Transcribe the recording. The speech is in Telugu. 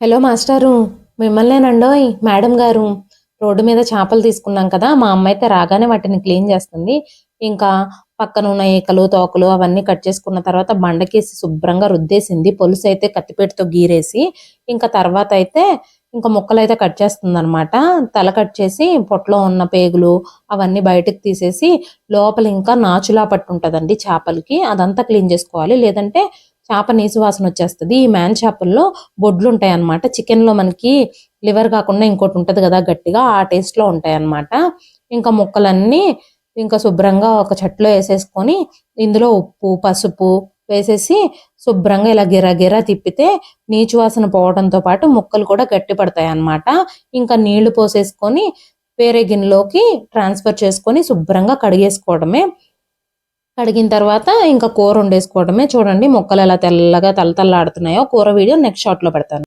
హలో మాస్టారు మిమ్మల్నేనండోయ్ మేడం గారు. రోడ్డు మీద చేపలు తీసుకున్నాం కదా మా అమ్మ అయితే రాగానే వాటిని క్లీన్ చేస్తుంది. ఇంకా పక్కన ఉన్న ఈకలు తోకలు అవన్నీ కట్ చేసుకున్న తర్వాత బండకేసి శుభ్రంగా రుద్దేసింది. పొలుసు అయితే కత్తిపేటతో గీరేసి ఇంకా తర్వాత అయితే ఇంకా ముక్కలు అయితే కట్ చేస్తుంది అనమాట తల కట్ చేసి పొట్టలో ఉన్న పేగులు అవన్నీ బయటకు తీసేసి లోపల ఇంకా నాచులా పట్టు ఉంటుందండి చేపలకి. అదంతా క్లీన్ చేసుకోవాలి. లేదంటే చేప నీసు వాసన వచ్చేస్తుంది. ఈ మ్యాన్ చేపల్లో బొడ్లు ఉంటాయి అన్నమాట చికెన్లో మనకి లివర్ కాకుండా ఇంకోటి ఉంటుంది కదా గట్టిగా ఆ టేస్ట్లో ఉంటాయన్నమాట. ఉంటాయి ఇంకా ముక్కలన్నీ ఇంకా శుభ్రంగా ఒక చెట్లో వేసేసుకొని ఇందులో ఉప్పు పసుపు వేసేసి శుభ్రంగా ఇలా గిరా గిరా తిప్పితే నీచు వాసన పోవడంతో పాటు ముక్కలు కూడా గట్టి పడతాయి అన్నమాట ఇంకా నీళ్ళు పోసేసుకొని వేరే గిన్నెలోకి ట్రాన్స్ఫర్ చేసుకొని శుభ్రంగా కడిగేసుకోవడమే కడిగిన తర్వాత ఇంకా కూర వండేసుకోవడమే. చూడండి మొక్కలు ఎలా తెల్లగా తలతల్లాడుతున్నాయో. కూర వీడియో నెక్స్ట్ షాట్లో పెడతాను.